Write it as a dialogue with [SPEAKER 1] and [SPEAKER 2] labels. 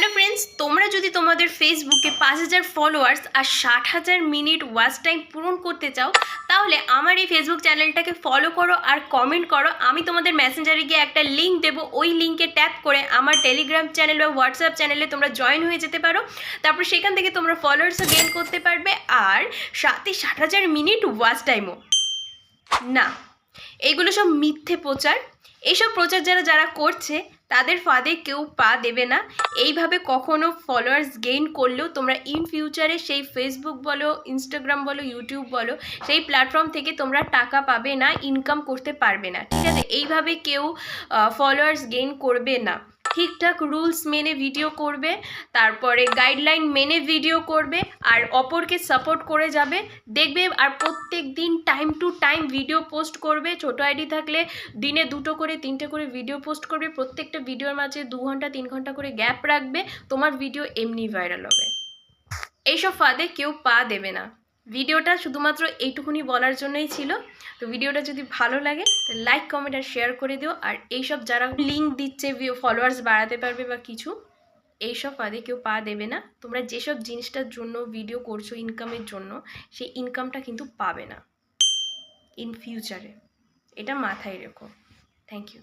[SPEAKER 1] Hello friends তোমরা যদি তোমাদের ফেসবুকে পাঁচ হাজার ফলোয়ার্স আর ষাট হাজার মিনিট ওয়াচ টাইম পূরণ করতে চাও, তাহলে আমার এই ফেসবুক চ্যানেলটাকে ফলো করো আর কমেন্ট করো। আমি তোমাদের মেসেঞ্জারে গিয়ে একটা লিঙ্ক দেবো। ওই লিঙ্কে ট্যাপ করে আমার টেলিগ্রাম চ্যানেল বা হোয়াটসঅ্যাপ চ্যানেলে তোমরা জয়েন হয়ে যেতে পারো। তারপর সেখান থেকে তোমরা ফলোয়ার্সও গেইন করতে পারবে। আর সাথে ষাট হাজার মিনিট ওয়াচ টাইমও না। এইগুলো সব মিথ্যে প্রচার। এইসব প্রচার যারা যারা করছে, তাদের ফাঁদে কেউ পা দেবে না। এইভাবে কখনো ফলোয়ার্স গেইন করলেও তোমরা ইন ফিউচারে সেই ফেসবুক বলো ইনস্টাগ্রাম বলো ইউটিউব বলো, সেই প্ল্যাটফর্ম থেকে তোমরা টাকা পাবে না ইনকাম করতে পারবে না। ঠিক আছে? এইভাবে কেউ ফলোয়ার্স গেইন করবে না। ঠিকঠাক রুলস মেনে ভিডিও করবে, তারপরে গাইডলাইন মেনে ভিডিও করবে, আর অপরকে সাপোর্ট করে যাবে। দেখবে আর প্রত্যেক দিন time to time video post করবে। ছোটো আইডি থাকলে দিনে দুটো করে, তিনটে করে ভিডিও পোস্ট করবে। প্রত্যেকটা ভিডিওর মাঝে দু ঘণ্টা, তিন ঘণ্টা করে গ্যাপ রাখবে। তোমার ভিডিও এমনি ভাইরাল হবে। এইসব ফাঁদে কেউ পা দেবে না। ভিডিওটা শুধুমাত্র এইটুকুনি বলার জন্যই ছিল। তো ভিডিওটা যদি ভালো লাগে তো লাইক কমেন্ট আর শেয়ার করে দিও। আর এইসব যারা লিঙ্ক দিচ্ছে ফলোয়ার্স বাড়াতে পারবে বা কিছু, এইসব ফাঁদে কেউ পা দেবে না। তোমরা যেসব জিনিসটার জন্য ভিডিও করছ ইনকামের জন্য, সেই ইনকামটা কিন্তু পাবে না। ইন ফিউচারে এটা মাথায় রেখো। Thank you